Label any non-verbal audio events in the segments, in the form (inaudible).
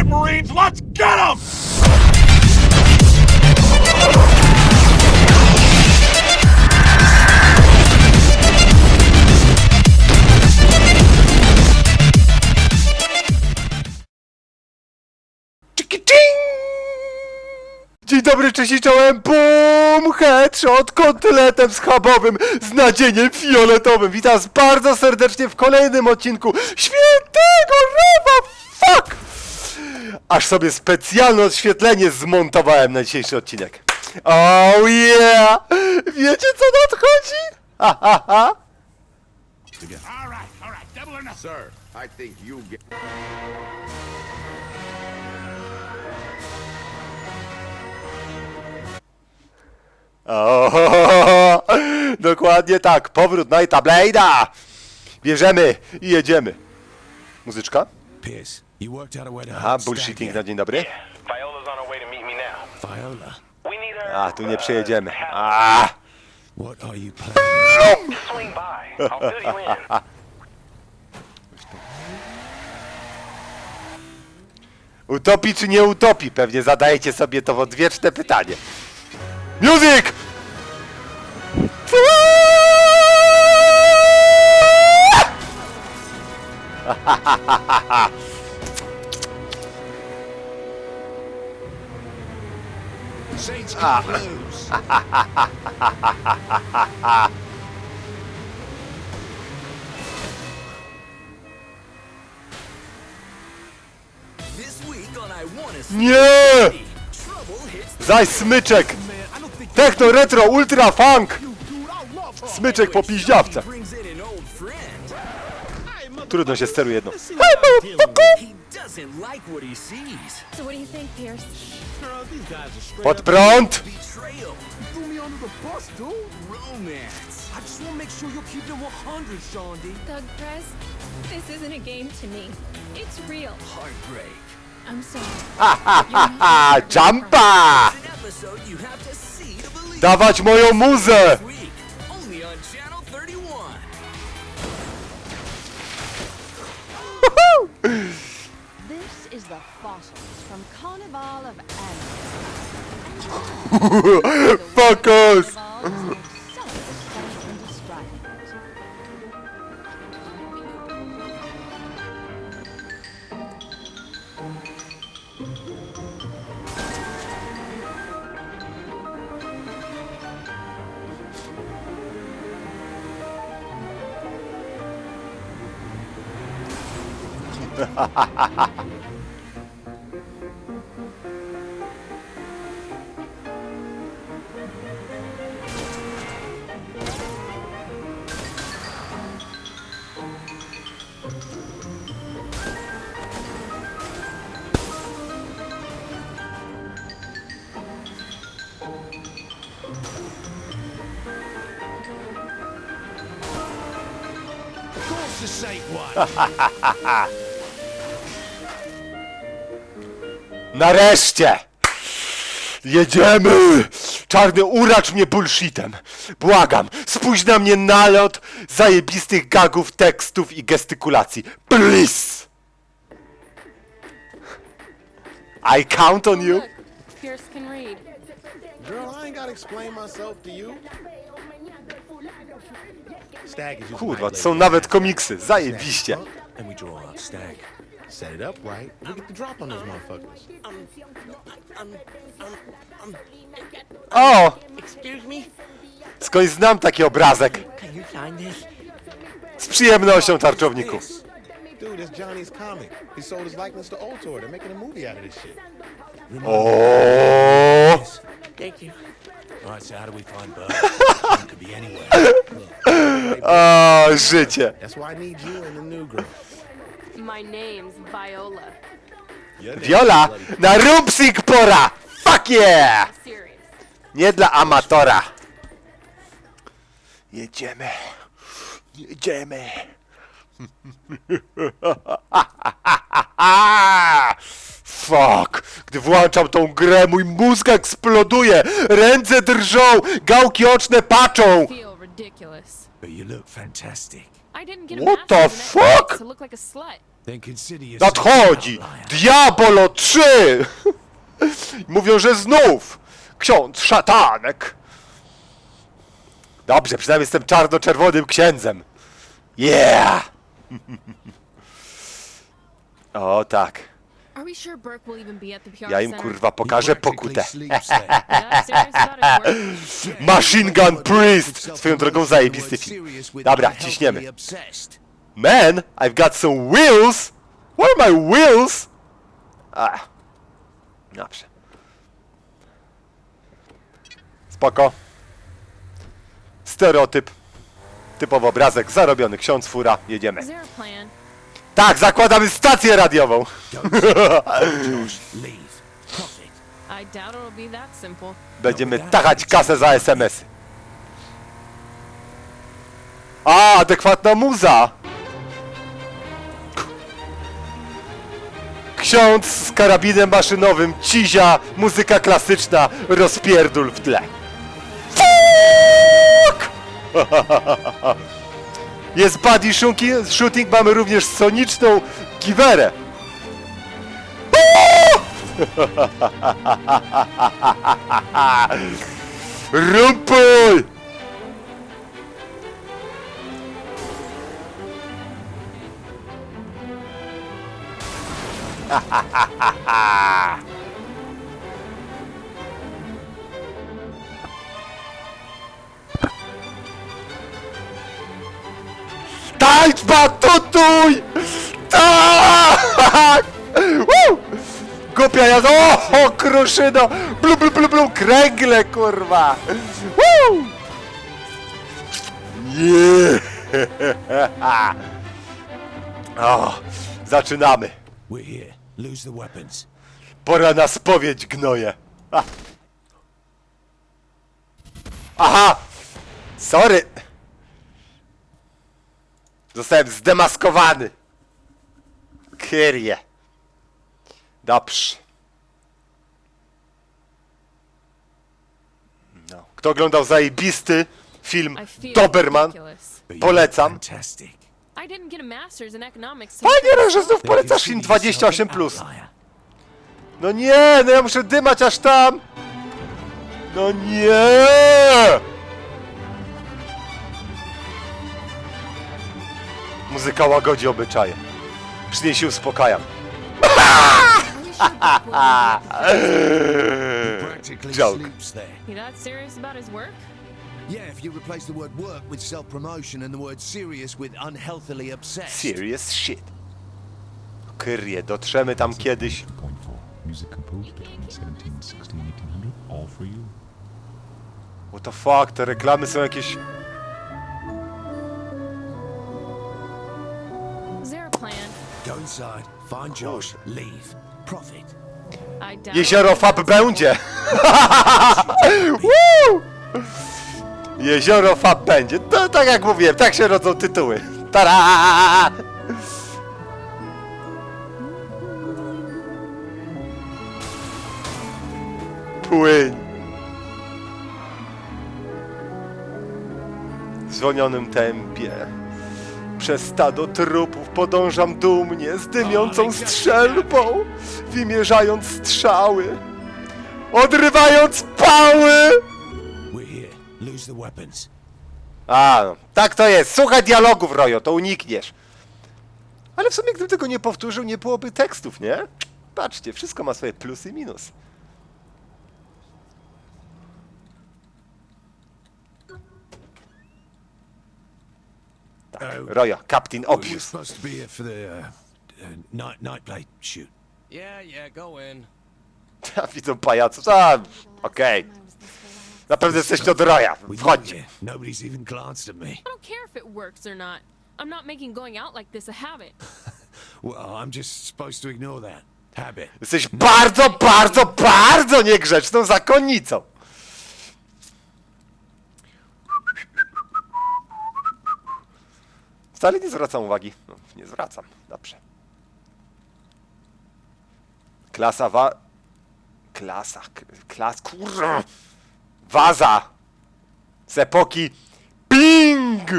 Marines! Let's get them! Dzień dobry, cześć i czołem, bum, headshot kotletem schabowym z nadzieniem fioletowym. Witam bardzo serdecznie w kolejnym odcinku Świętego Rewa, fuck! Aż sobie specjalne oświetlenie zmontowałem na dzisiejszy odcinek. Oh yeah! Wiecie co nadchodzi? Ha, ha, ha. All right, all right, double or nothing. Sir, I think you get. O, (laughs) dokładnie tak, powrót Knighta Blade'a! Bierzemy i jedziemy. Muzyczka? Pierce, you worked out a way to Aha, bullshitting na dzień dobry. Viola's on her way to meet me now. Viola, We need her. A, tu nie przejedziemy. A, what are you planning? Swing by. I'll fill you in. (laughs) utopi czy nie utopi? Pewnie zadajecie sobie to odwieczne pytanie. Music! (laughs) See Nie! Zaś smyczek! Techno, retro, ultra, funk! Smyczek po piździawce. Trudno się steruje jedno. He doesn't like what he sees. So what do you think, Pierce? Pod prąd! Betrayal, threw me under the bus, dude. romance, I just want to make sure it 100, Sean D. Thug Press? This isn't a game to me. It's real. heartbreak. I'm sorry. A, jumpa! An episode you have to see to believe. Dawać moją muzę! The fossils from Carnival of Animals. Focus! Of (laughs) Nareszcie! Jedziemy! Czarny uracz mnie bullshitem. Błagam, spójrz na mnie nalot zajebistych gagów, tekstów i gestykulacji. Please! I count on you. Look, Pierce can read. Girl, I ain't gotta explain myself to you. Kurwa, są nawet komiksy. Zajebiście. and we draw our stag. Set it up right. We get the drop on those motherfuckers. O! Excuse me? Skądś znam taki obrazek. Can you sign this? Z przyjemnością, tarczowniku. Dude, that's Johnny's comic. He sold his likeness to Ultor. They're making a movie out of this shit. O! Thank you. All right, so how do we find Bud? It could be anywhere. (laughs) O, życie. That's why I need you and the new girl. My name's Viola. Viola, na rupsik pora! Fuck yeah! Serious. Nie dla amatora. Jedziemy. Jedziemy. (laughs) Fuck! Gdy włączam tą grę, mój mózg eksploduje! Ręce drżą! Gałki oczne paczą! Feel ridiculous. But you look fantastic. I didn't get a What the master's in athletics fuck? to look like a slut. Then consider yourself Nadchodzi! an outlier. Diabolo 3! (laughs) Mówią, że znów! Ksiądz szatanek! Dobrze, przynajmniej jestem czarno-czerwonym księdzem. Yeah! (laughs) o tak. Ja im center? kurwa pokażę pokutę. (laughs) Machine Gun Priest! Swoją drogą zajebisty film. Dobra, ciśniemy. Man, I've got some wheels! Where are my wheels? A. Dobrze. Spoko. Stereotyp. Typowy obrazek, zarobiony ksiądz, fura, jedziemy. Tak, zakładamy stację radiową. Josh, leave. Profit. I doubt it'll be that simple. Będziemy tachać kasę za SMS-y. A, adekwatna muza! Ksiądz z karabinem maszynowym, cizia, muzyka klasyczna, rozpierdul w tle. Fuck! (laughs) Jest buddy shooting, shooting, mamy również soniczną giwerę. (laughs) Rumpul! (laughs) Głupia jazda! O, o kruszyno! Blu, blu, blu, blu, kręgle, kurwa! Woo! Yeah! (laughs) O, zaczynamy. We're here. Lose the weapons. Pora na spowiedź, gnoje. A. Aha! Sorry! Zostałem zdemaskowany. Kyrie. Dobrze. No. Kto oglądał zajebisty film Doberman? Polecam. Panie this polecasz film Consider yourself 28+. an Plus. No nie, no ja muszę dymać aż tam! No nie! Muzyka łagodzi obyczaje. Przynieś się uspokajam. (laughs) Practically Joke. sleeps there. He that serious about his work? Yeah, if you replace the word work with self-promotion and the word serious with unhealthily obsessed. Serious shit. Kyrie, dotrzemy tam kiedyś. Point four. Music composed between 1760 and 1800, all for you. What the fuck, te reklamy są jakieś... Is there a plan? Go inside, find Josh, leave. Profit. Jezioro Fab będzie! (laughs) Woo! Jezioro Fab będzie. To tak jak mówiłem, tak się rodzą tytuły. Tara! Płyń. W zwolnionym tempie. Przez stado trupów podążam dumnie z dymiącą strzelbą, wymierzając strzały, odrywając pały! A, no, tak to jest. Słuchaj dialogów, Rojo, to unikniesz. Ale w sumie, gdybym tego nie powtórzył, nie byłoby tekstów, nie? Patrzcie, wszystko ma swoje plusy i minus. Tak, Rojo, Captain We We're Obvious. supposed to be here for the uh, uh, night night play shoot. Yeah, yeah, go in. (laughs) Ja widzę pajaców. A, okej. Na pewno jesteście od Roja. Wchodźcie. Nobody's even glanced at me. I don't care if it works or not. I'm not making going out like this a habit. (laughs) Well, I'm just supposed to ignore that habit. Jesteś bardzo, bardzo, bardzo niegrzeczną zakonnicą. Wcale nie zwracam uwagi. No, nie zwracam. Dobrze. Klasa wa... Klasa... Klas... Kurwa! Waza! Z epoki... Ping!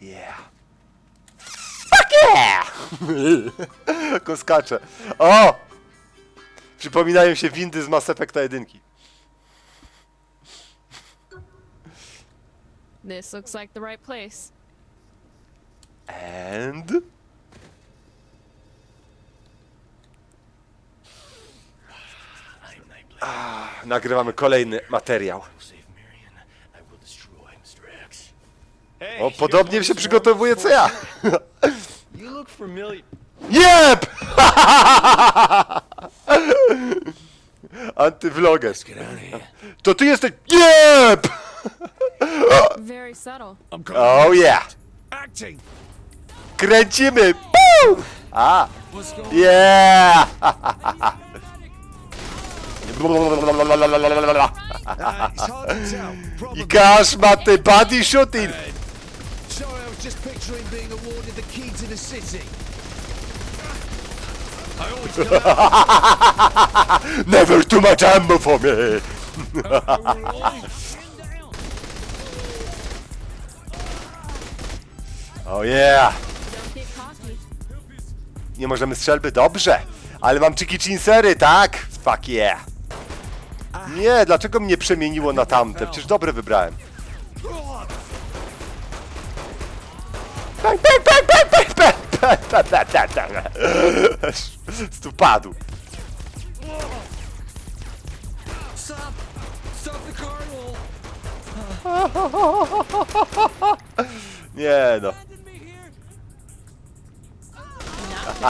Yeah. Fuck yeah! (laughs) Ko skacze. O! Przypominają się windy z Mass Effecta 1. This looks like the right place. And... Ah, nagrywamy kolejny materiał. O, podobnie się przygotowuje co ja. (laughs) Jeb! (laughs) Antywloger. To ty jesteś... Jeb! (laughs) Very subtle. Oh yeah! Acting. Kręcimy! Pum! A! Yeah! Uh, it's hard to tell. Probably. I Każ ma ty body shooting! Sorry, I was just picturing being awarded the key to the city. (laughs) Never too much ammo for me! (laughs) oh yeah! Nie możemy strzelby? Dobrze! Ale mam czyki chinsery, tak? Fuck yeah! Nie, dlaczego mnie przemieniło na tamte? Przecież dobre wybrałem. Bang, bang, bang,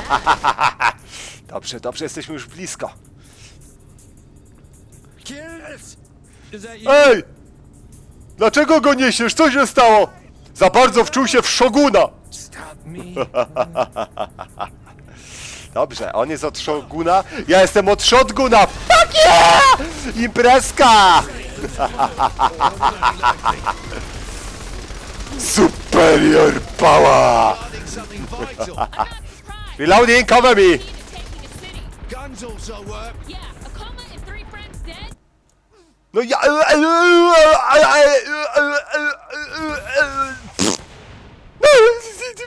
(laughs) Dobrze, dobrze, jesteśmy już blisko. Ej! Dlaczego go niesiesz? Co się stało? Za bardzo wczuł się w szoguna! (laughs) Dobrze, on jest od szoguna, ja jestem od shotguna! Fuck yeah! Imprezka! (laughs) Superior power! Ah! Reloading, cover me! Guns also work. Yeah, a coma and three friends dead. No ja...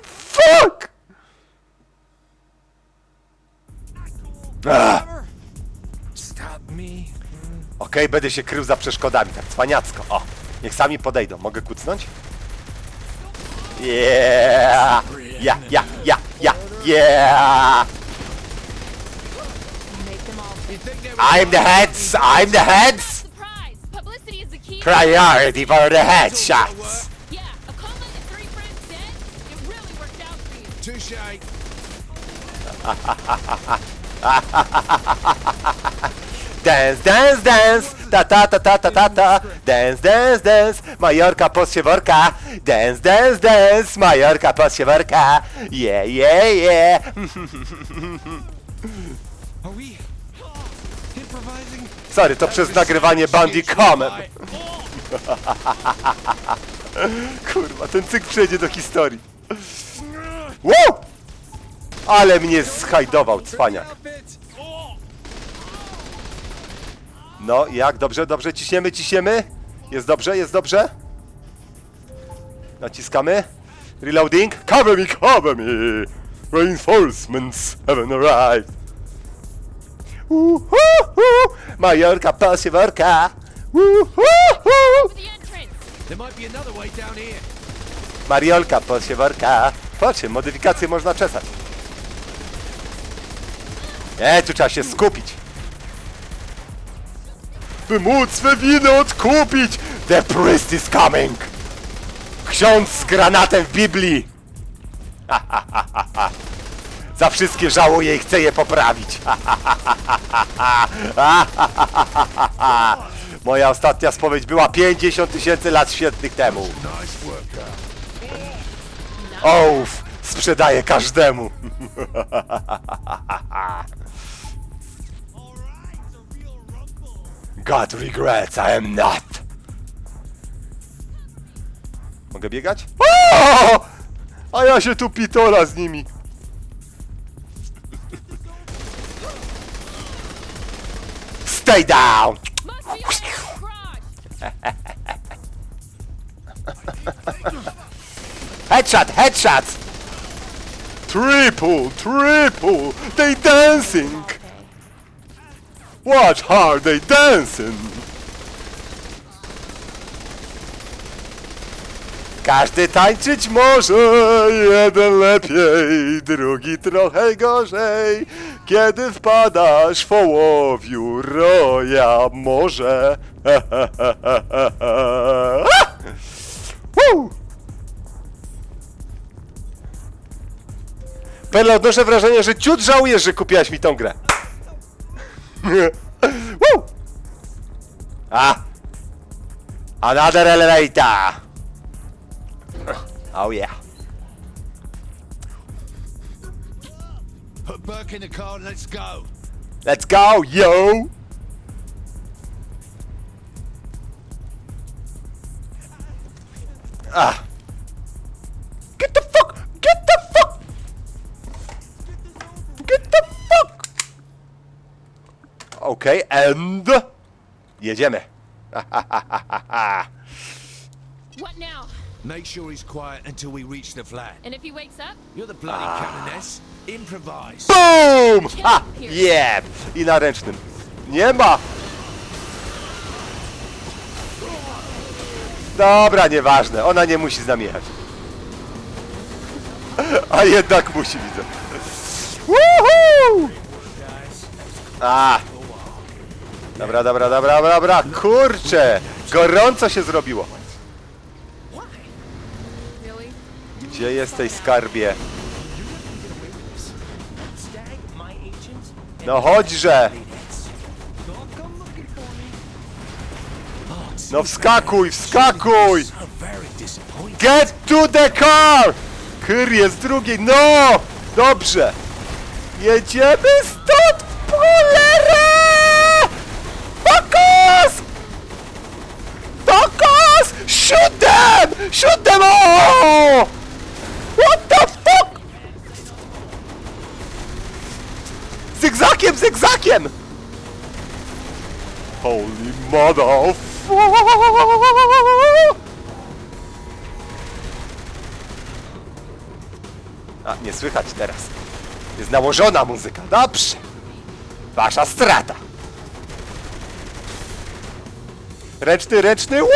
Fuck! Ah. Okej, będę się krył za przeszkodami, tak cwaniacko. O, niech sami podejdą. Mogę kucnąć? Yeah! Ja, ja, ja, Yeah! I'm the heads! I'm the heads! Priority for the headshots! Touche. (laughs) dance, dance, dance! Ta ta ta ta ta ta ta! Dance, dance, dance! Majorka podsieworka! Dance, dance, dance! Majorka podsieworka! Yeah, yeah, yeah! Sorry, to przez nagrywanie Bandicam. (laughs) Kurwa, ten cyk przejdzie do historii. Wow! Ale mnie zhajdował, cwaniak. No, jak? Dobrze, dobrze, ciśniemy, ciśniemy. Jest dobrze, jest dobrze. Naciskamy. Reloading. Cover me, cover me. Reinforcements haven't arrived. Uhuhu. Majorka, pasieworka. Uhuhu. For the entrance. There might be another way down here. Mariolka, pasieworka. Patrzcie, modyfikacje można czesać. Nie, tu trzeba się skupić. By móc swe winy odkupić. The priest is coming. Ksiądz z granatem w Biblii. (laughs) Za wszystkie żałuję i chcę je poprawić. (laughs) Moja ostatnia spowiedź była 50 tysięcy lat świetnych temu. Ouf, sprzedaję każdemu. (laughs) God regrets I am not. Mogę biegać? O! A ja się tu pitola z nimi. Stay down! Headshot, headshot! Triple, triple, they dancing. Watch how they dancing. Każdy tańczyć może, jeden lepiej, drugi trochę gorzej. Kiedy wpadasz w ołowiu roja. (laughs) Woo! Pele, odnoszę wrażenie, że ciut żałujesz, że kupiłaś mi tą grę. Woo! A! Another elevator! Oh yeah. Put Burke in the car and let's go. Let's go, yo! Ah! Okay, and... Jedziemy. What now? Make sure he's quiet until we reach the flat. And if he wakes up? You're the bloody canoness. Improvise. BOOM! Ha! Yeah! I na ręcznym. Nie ma! Dobra, nieważne. Ona nie musi z nami jechać. A jednak musi, widzę. Woohoo! A! Dobra, dobra, dobra, dobra. Kurczę! Gorąco się zrobiło. Gdzie jesteś, skarbie? No chodźże! No wskakuj, wskakuj! Get to the car! Kyr jest drugi, no! Dobrze! Jedziemy stąd Shoot them! Shoot them all! What the fuck? Zygzakiem, zygzakiem! Holy mother A, nie słychać teraz. Jest nałożona muzyka. Dobrze. Wasza strata. Ręczny, ręczny. Ło!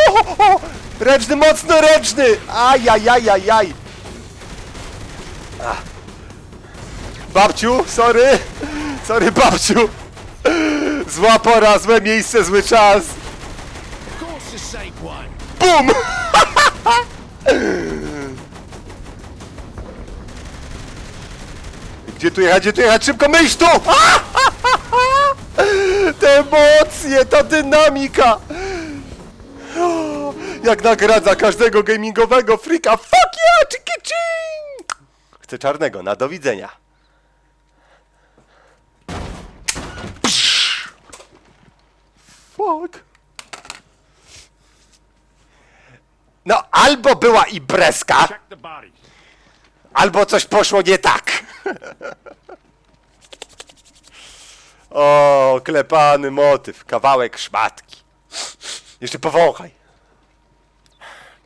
Ręczny, mocno ręczny. Ajajajajaj. Ach. Babciu, sorry. Sorry, babciu. Zła pora, złe miejsce, zły czas. Bum! (laughs) Gdzie tu jechać, gdzie tu jechać? Szybko myśl tu! (laughs) Te emocje, ta dynamika! Jak nagradza każdego gamingowego frika. Fuck yeah, chiki ching! Chcę czarnego, na do widzenia. Fuck. No, albo była Check the bodies. albo coś poszło nie tak. (laughs) o, klepany motyw, kawałek szmatki. Jeszcze powąchaj.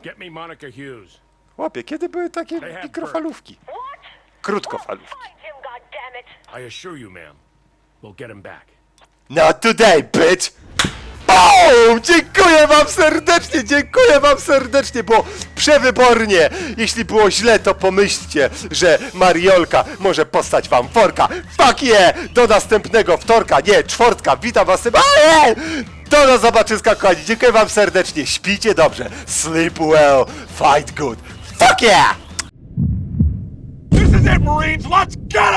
Get me Monica Hughes. Chłopie, kiedy były takie mikrofalówki? Krótkofalówki. I assure you, ma'am, we'll get him back. Not today, bitch! Boom! Dziękuję wam serdecznie, dziękuję wam serdecznie, było przewybornie. Jeśli było źle, to pomyślcie, że Mariolka może postać wam forka. Fuck yeah! Do następnego wtorka, nie, czwartka. Witam was tym... To do zobaczyska, kochani. Dziękuję wam serdecznie. Śpijcie dobrze. Sleep well. Fight good. Fuck yeah! This is it, Marines. Let's get!